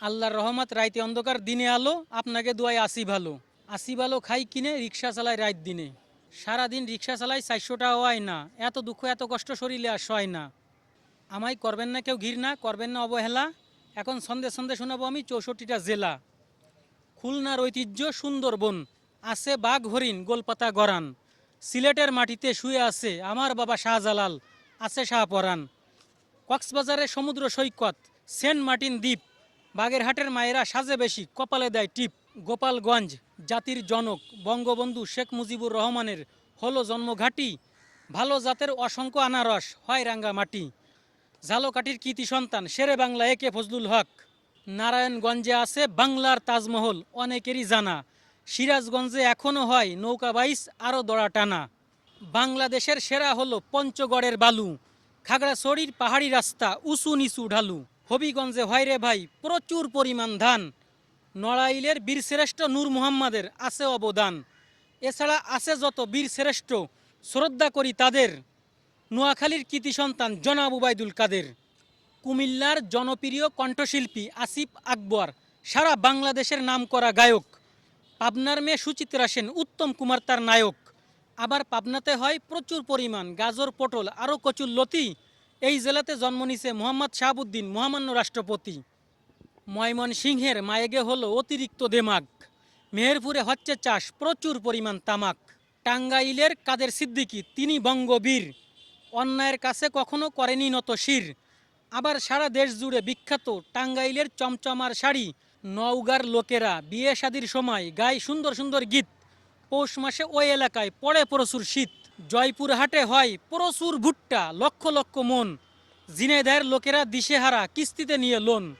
আল্লাহর রহমত, রাইতে অন্ধকার, দিনে আলো, আপনাকে দোয়াই আসি ভালো। আসি ভালো খাই কিনে, রিক্সা চালাই রাত দিনে। সারাদিন রিক্সা চালাই চারশোটা হয় না। এত দুঃখ, এত কষ্ট শরীরে আর সয় না। আমায় করবেন না কেউ ঘৃণা, করবেন না অবহেলা। এখন সন্ধে সন্ধে শোনাবো আমি চৌষট্টিটা জেলা। খুলনার ঐতিহ্য সুন্দরবন। আছে বাঘ হরিণ, গোলপাতা গরান। সিলেটের মাটিতে শুয়ে আছে আমার বাবা শাহজালাল। আছে শাহ শাহপরান কক্সবাজারের সমুদ্র সৈকত, সেন্ট মার্টিন দ্বীপ। বাগেরহাটের মায়েরা সাজে বেশি, কপালে দেয় টিপ। গোপালগঞ্জ জাতির জনক, বঙ্গবন্ধু শেখ মুজিবুর রহমানের হলো জন্মঘাটি। ভালো জাতের অসংখ্য আনারস হয় রাঙ্গা মাটি। ঝালকাঠির কৃতি সন্তান, শেরে বাংলা একে ফজলুল হক। নারায়ণগঞ্জে আছে বাংলার তাজমহল, অনেকেরই জানা। সিরাজগঞ্জে এখনও হয় নৌকা বাইস আরও দড়া টানা। বাংলাদেশের সেরা হলো পঞ্চগড়ের বালু। খাগড়াছড়ির পাহাড়ি রাস্তা, উঁচু নিচু ঢালু। হবিগঞ্জে হয় রে ভাই, প্রচুর পরিমাণ ধান। নড়াইলের বীরশ্রেষ্ঠ নূর মুহাম্মাদের আছে অবদান। এছাড়া আছে যত বীরশ্রেষ্ঠ, শ্রদ্ধা করি তাদের। নোয়াখালীর কৃতি সন্তান জনাব উবাইদুল কাদের। কুমিল্লার জনপ্রিয় কণ্ঠশিল্পী আসিফ আকবর, সারা বাংলাদেশের নামকরা গায়ক। পাবনার মেয়ে সুচিত্রা সেন উত্তম কুমার তার নায়ক। আবার পাবনাতে হয় প্রচুর পরিমাণ গাজর, পটল, আরও কচুর লতি এই জেলাতে জন্ম নিছে মোহাম্মদ শাহাবুদ্দিন, মহামান্য রাষ্ট্রপতি। ময়মন সিংহের মায়েগে হলো অতিরিক্ত দেমাগ। মেহেরপুরে হচ্ছে চাষ, প্রচুর পরিমাণ তামাক। টাঙ্গাইলের কাদের সিদ্দিকী, তিনি বঙ্গবীর। অন্যায়ের কাছে কখনো করেনি নত শির আবার সারা দেশ জুড়ে বিখ্যাত টাঙ্গাইলের চমচমার শাড়ি, নওগার লোকেরা বিয়ে শাদির সময় গায় সুন্দর সুন্দর গীত। পৌষ মাসে ওই এলাকায় পড়ে প্রচুর শীত। জয়পুরহাটে হয় প্রচুর ভুট্টা লক্ষ লক্ষ মন। জিনেদার লোকেরা দিশেহারা কিস্তিতে নিয়ে লোন।